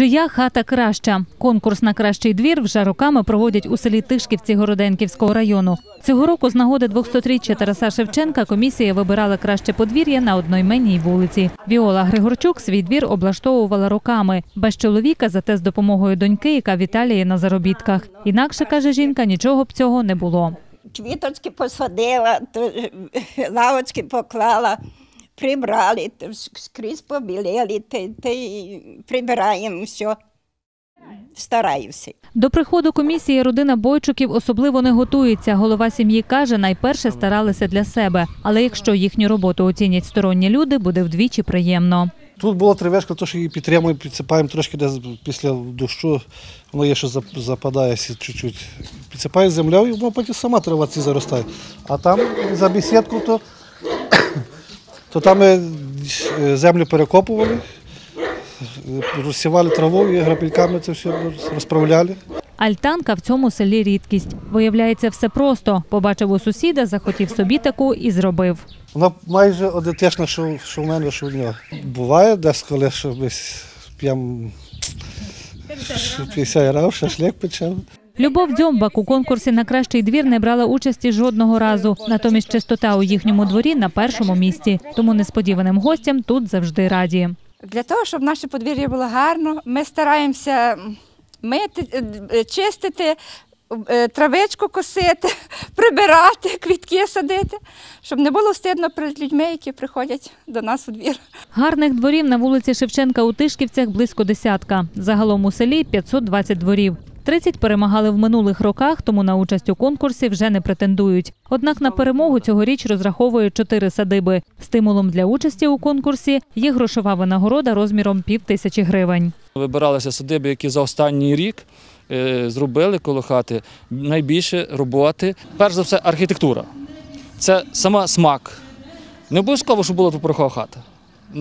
Чия хата краща? Конкурс на кращий двір вже роками проводять у селі Тишківці Городенківського району. Цього року з нагоди 200-річчя Тараса Шевченка комісія вибирала краще подвір'я на одноіменній вулиці. Віола Григорчук свій двір облаштовувала роками без чоловіка, зате з допомогою доньки, яка в Італії на заробітках. Інакше каже жінка, нічого б цього не було. квіточки посадила, то лавочки поклала, прибрали, скрізь побілели, та, та й прибираємо все. Стараюся. До приходу комісії родина Бойчуків особливо не готується. Голова сім'ї каже, найперше старалися для себе. Але якщо їхню роботу оцінять сторонні люди, буде вдвічі приємно. Тут була тривешка, то що її підтримуємо, підсипаємо трошки десь після дощу, воно є, що зап- западає сі- чуть-чуть. Підсипаю землею, воно потім сама трава ці заростає. А там за бесідку, то, то там ми е, землю перекопували, розсівали траву і грабельками це все розправляли. Альтанка в цьому селі рідкість. Виявляється, все просто. Побачив у сусіда, захотів собі таку і зробив. Вона майже одентична, що, що в мене, що в нього. Буває десь, коли що ми п'ємо 50 грав, шашлик печемо. Любов Дзьомбак у конкурсі на кращий двір не брала участі жодного разу. Натомість чистота у їхньому дворі на першому місці. Тому несподіваним гостям тут завжди раді. Для того, щоб наше подвір'я було гарно, ми стараємося мити, е, е, чистити, е, травичку косити, прибирати, квітки садити, щоб не було стидно перед людьми, які приходять до нас у двір. Гарних дворів на вулиці Шевченка у Тишківцях близько десятка. Загалом у селі 520 дворів. 30 перемагали в минулих роках, тому на участь у конкурсі вже не претендують. Однак на перемогу цьогоріч розраховують чотири садиби. Стимулом для участі у конкурсі є грошова винагорода розміром пів тисячі гривень. Вибиралися садиби, які за останній рік е, зробили коло хати найбільше роботи. Перш за все, архітектура. Це сама смак. Не обов'язково, щоб була двопорохова хата.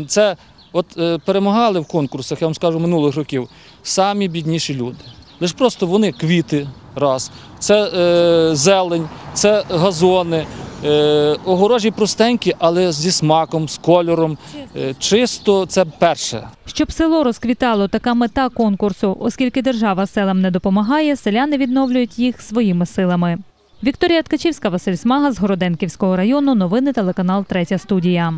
Це от е, перемагали в конкурсах, я вам скажу, минулих років, самі бідніші люди. Лише просто вони квіти, раз, це е, зелень, це газони. Е, огорожі простенькі, але зі смаком, з кольором. Е, чисто це перше. Щоб село розквітало, така мета конкурсу. Оскільки держава селам не допомагає, селяни відновлюють їх своїми силами. Вікторія Ткачівська, Василь Смага з Городенківського району. Новини телеканал Третя студія.